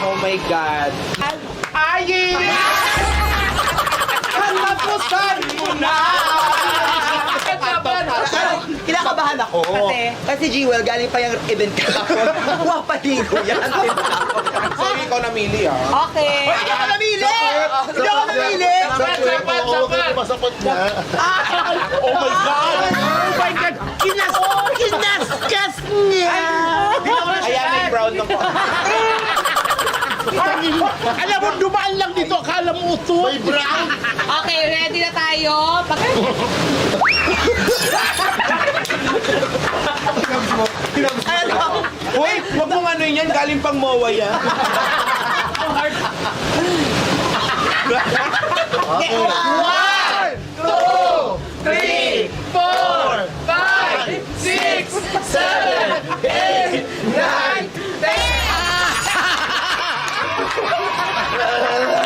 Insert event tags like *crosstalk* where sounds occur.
Oh my God. Ayin! Katapusan mo na! Kinakabahan ako. Kasi? Kasi Jewel, galing pa yung event kahapon. *laughs* Wapaligo yan. So, ikaw namili ah. Okay. Hindi ako namili! Hindi ako namili! Sapat, sapat, sapat! Oh my God! Oh my God! Kinas! Kinaskas niya! Ayan, may brown ng *laughs* Alam mo, dumaan lang dito. Akala mo uto. May brown. Okay, ready na tayo. Pag Ano? Uy, huwag mong ano yan, galing pang MOA yan. *laughs* Wow!